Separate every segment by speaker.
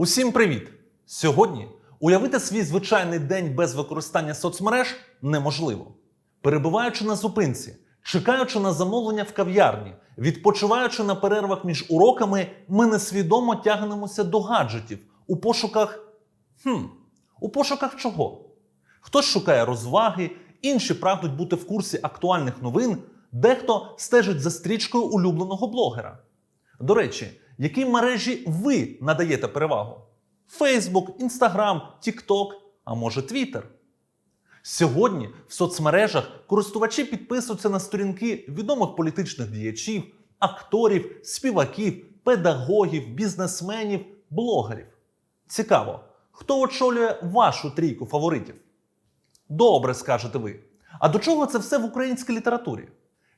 Speaker 1: Усім привіт! Сьогодні уявити свій звичайний день без використання соцмереж неможливо. Перебуваючи на зупинці, чекаючи на замовлення в кав'ярні, відпочиваючи на перервах між уроками, ми несвідомо тягнемося до гаджетів у пошуках. Хм, у пошуках чого? Хтось шукає розваги, інші прагнуть бути в курсі актуальних новин, дехто стежить за стрічкою улюбленого блогера. До речі, якій мережі ви надаєте перевагу? Facebook, Instagram, TikTok, а може Twitter? Сьогодні в соцмережах користувачі підписуються на сторінки відомих політичних діячів, акторів, співаків, педагогів, бізнесменів, блогерів. Цікаво, хто очолює вашу трійку фаворитів? Добре, скажете ви. А до чого це все в українській літературі?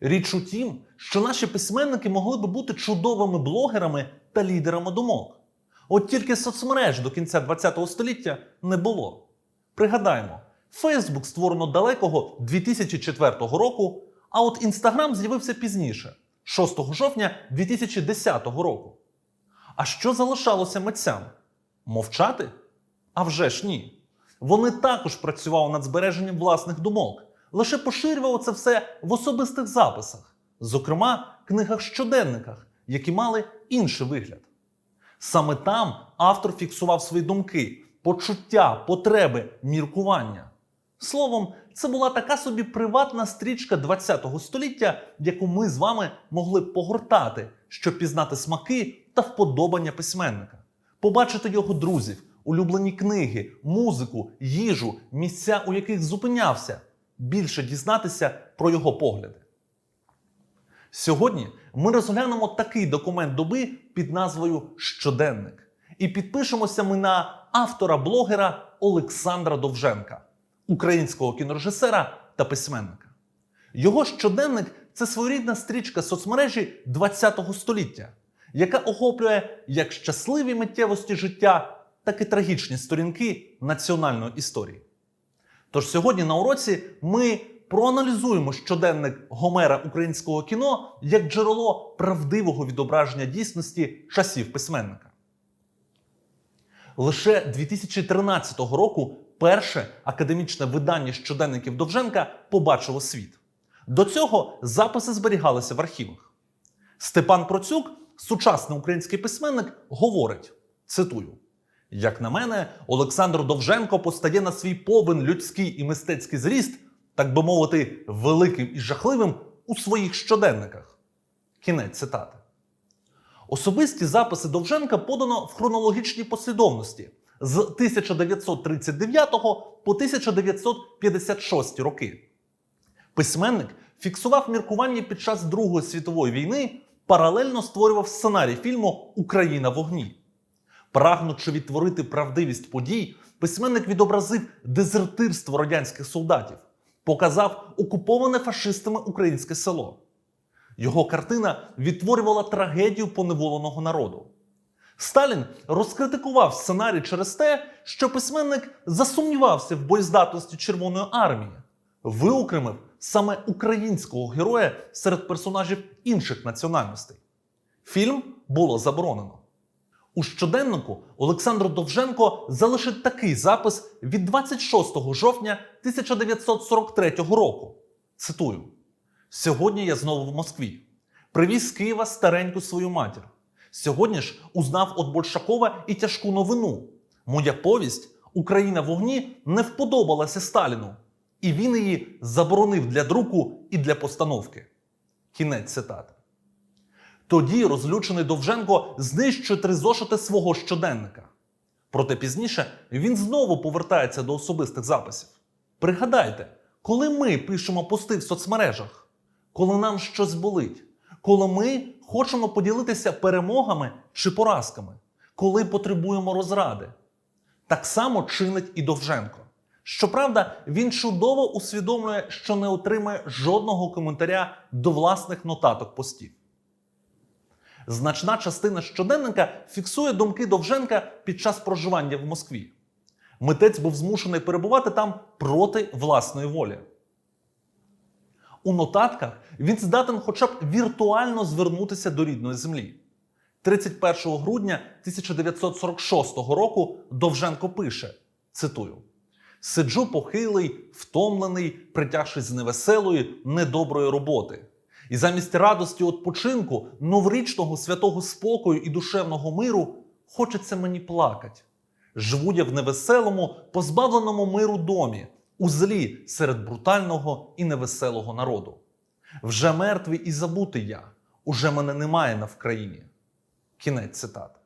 Speaker 1: Річ у тім, що наші письменники могли би бути чудовими блогерами та лідерами думок. От тільки соцмереж до кінця ХХ століття не було. Пригадаємо, Фейсбук створено далекого 2004 року, а от Інстаграм з'явився пізніше, 6 жовтня 2010 року. А що залишалося митцям? Мовчати? А вже ж ні. Вони також працювали над збереженням власних думок, лише поширювали це все в особистих записах, зокрема, книгах щоденниках, які мали інший вигляд. Саме там автор фіксував свої думки, почуття, потреби, міркування. Словом, це була така собі приватна стрічка ХХ століття, яку ми з вами могли погортати, щоб пізнати смаки та вподобання письменника, побачити його друзів, улюблені книги, музику, їжу, місця, у яких зупинявся, більше дізнатися про його погляди. Сьогодні ми розглянемо такий документ доби під назвою Щоденник. І підпишемося ми на автора-блогера Олександра Довженка, українського кінорежисера та письменника. Його щоденник це своєрідна стрічка соцмережі ХХ століття, яка охоплює як щасливі миттєвості життя, так і трагічні сторінки національної історії. Тож сьогодні на уроці ми проаналізуємо щоденник Гомера українського кіно як джерело правдивого відображення дійсності часів письменника. Лише 2013 року перше академічне видання щоденників Довженка побачило світ. До цього записи зберігалися в архівах. Степан Процюк, сучасний український письменник, говорить: цитую. Як на мене, Олександр Довженко постає на свій повен людський і мистецький зріст, так би мовити, великим і жахливим у своїх щоденниках. Кінець цитати. Особисті записи Довженка подано в хронологічній послідовності з 1939 по 1956 роки. Письменник фіксував міркування під час Другої світової війни, паралельно створював сценарій фільму Україна в огні. Прагнучи відтворити правдивість подій, письменник відобразив дезертирство радянських солдатів, показав окуповане фашистами українське село. Його картина відтворювала трагедію поневоленого народу. Сталін розкритикував сценарій через те, що письменник засумнівався в боєздатності Червоної армії, виокремив саме українського героя серед персонажів інших національностей. Фільм було заборонено. У щоденнику Олександр Довженко залишив такий запис від 26 жовтня 1943 року. Цитую: Сьогодні я знову в Москві. Привіз з Києва стареньку свою матір. Сьогодні ж узнав від Большакова і тяжку новину. Моя повість Україна вогні не вподобалася Сталіну, і він її заборонив для друку і для постановки. Кінець цитати. Тоді розлючений Довженко знищує три зошити свого щоденника. Проте пізніше він знову повертається до особистих записів. Пригадайте, коли ми пишемо пости в соцмережах, коли нам щось болить, коли ми хочемо поділитися перемогами чи поразками, коли потребуємо розради. Так само чинить і Довженко. Щоправда, він чудово усвідомлює, що не отримає жодного коментаря до власних нотаток постів. Значна частина щоденника фіксує думки Довженка під час проживання в Москві. Митець був змушений перебувати там проти власної волі. У нотатках він здатен хоча б віртуально звернутися до рідної землі. 31 грудня 1946 року Довженко пише: цитую: Сиджу похилий, втомлений, притягшись з невеселої, недоброї роботи. І замість радості відпочинку, новорічного святого спокою і душевного миру хочеться мені плакать. Живу я в невеселому, позбавленому миру домі, у злі серед брутального і невеселого народу. Вже мертвий і забутий я, уже мене немає на Вкраїні. Кінець цитати.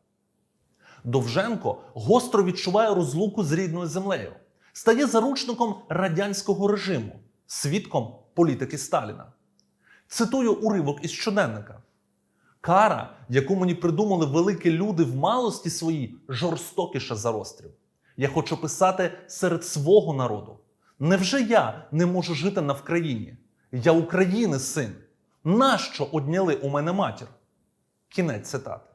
Speaker 1: Довженко гостро відчуває розлуку з рідною землею, стає заручником радянського режиму, свідком політики Сталіна. Цитую уривок із щоденника. Кара, яку мені придумали великі люди в малості своїй, жорстокіша за розстріл. Я хочу писати серед свого народу. Невже я не можу жити на Вкраїні? Я України син. Нащо одняли у мене матір? Кінець цитати.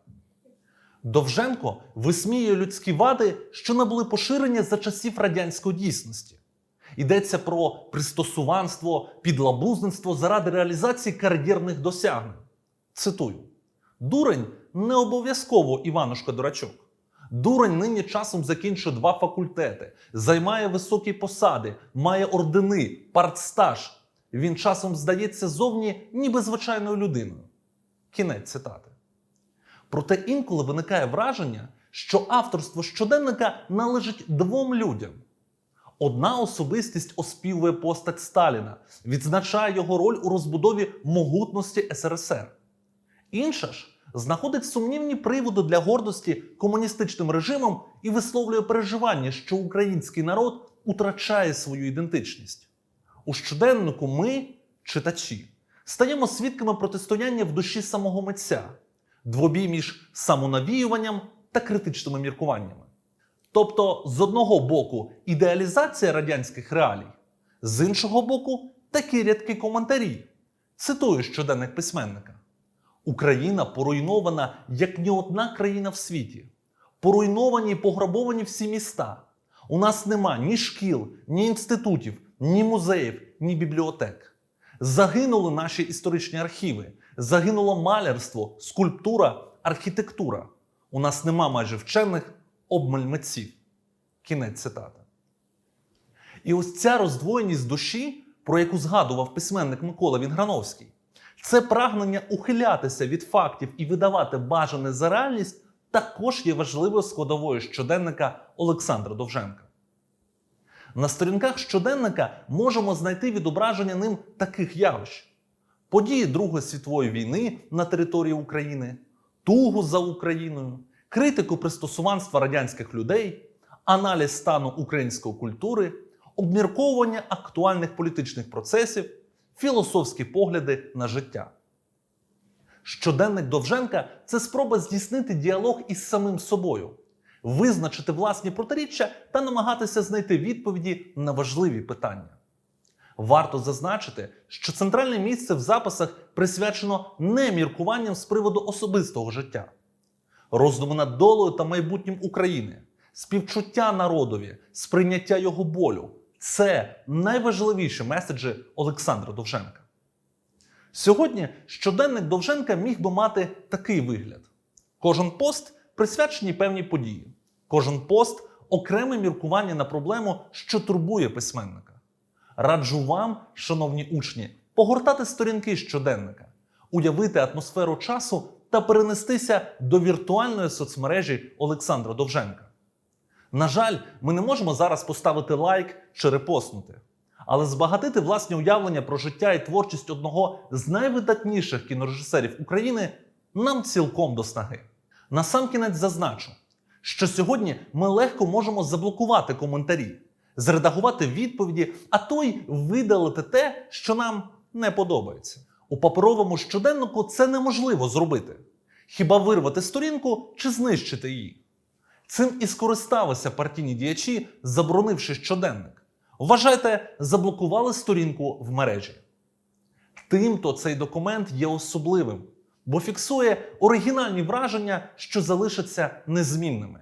Speaker 1: Довженко висміює людські вади, що набули поширення за часів радянської дійсності. Йдеться про пристосуванство, підлабузництво заради реалізації кар'єрних досягнень. Цитую: Дурень не обов'язково Іванушка Дурачок. Дурень нині часом закінчує два факультети, займає високі посади, має ордени, партстаж. Він часом здається зовні ніби звичайною людиною. Кінець цитати. Проте інколи виникає враження, що авторство щоденника належить двом людям. Одна особистість оспівує постать Сталіна, відзначає його роль у розбудові могутності СРСР. Інша ж знаходить сумнівні приводи для гордості комуністичним режимом і висловлює переживання, що український народ утрачає свою ідентичність. У щоденнику ми, читачі, стаємо свідками протистояння в душі самого митця, двобій між самонавіюванням та критичними міркуваннями. Тобто, з одного боку, ідеалізація радянських реалій, з іншого боку, такі рядкі коментарі. Цитую щоденник письменника: Україна поруйнована як ні одна країна в світі. Поруйновані і пограбовані всі міста. У нас нема ні шкіл, ні інститутів, ні музеїв, ні бібліотек. Загинули наші історичні архіви, загинуло малярство, скульптура, архітектура. У нас нема майже вчених обмаль митців. Кінець цитати. І ось ця роздвоєність душі, про яку згадував письменник Микола Вінграновський, це прагнення ухилятися від фактів і видавати бажане за реальність, також є важливою складовою щоденника Олександра Довженка. На сторінках щоденника можемо знайти відображення ним таких явищ: події Другої світової війни на території України, тугу за Україною, критику пристосуванства радянських людей, аналіз стану української культури, обмірковування актуальних політичних процесів, філософські погляди на життя. Щоденник Довженка це спроба здійснити діалог із самим собою, визначити власні протиріччя та намагатися знайти відповіді на важливі питання. Варто зазначити, що центральне місце в записах присвячено не міркуванням з приводу особистого життя, роздуму над долею та майбутнім України, співчуття народові, сприйняття його болю це найважливіші меседжі Олександра Довженка. Сьогодні щоденник Довженка міг би мати такий вигляд: кожен пост присвячений певній події, кожен пост окреме міркування на проблему, що турбує письменника. Раджу вам, шановні учні, погортати сторінки щоденника, уявити атмосферу часу та перенестися до віртуальної соцмережі Олександра Довженка. На жаль, ми не можемо зараз поставити лайк чи репостнути, але збагатити власні уявлення про життя і творчість одного з найвидатніших кінорежисерів України нам цілком до снаги. Насамкінець зазначу, що сьогодні ми легко можемо заблокувати коментарі, зредагувати відповіді, а то й видалити те, що нам не подобається. У паперовому щоденнику це неможливо зробити. Хіба вирвати сторінку чи знищити її? Цим і скористалися партійні діячі, заборонивши щоденник. Вважайте, заблокували сторінку в мережі. Тимто цей документ є особливим, бо фіксує оригінальні враження, що залишаться незмінними.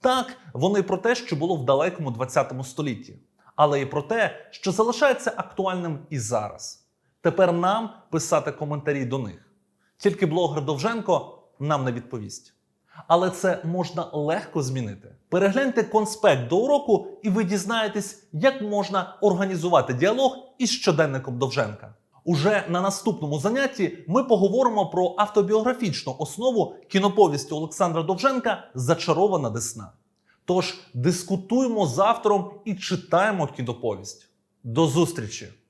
Speaker 1: Так, вони про те, що було в далекому 20 столітті, але і про те, що залишається актуальним і зараз. Тепер нам писати коментарі до них. Тільки блогер Довженко нам не відповість. Але це можна легко змінити. Перегляньте конспект до уроку, і ви дізнаєтесь, як можна організувати діалог із щоденником Довженка. Уже на наступному занятті ми поговоримо про автобіографічну основу кіноповісті Олександра Довженка Зачарована Десна. Тож дискутуємо з автором і читаємо кіноповість. До зустрічі!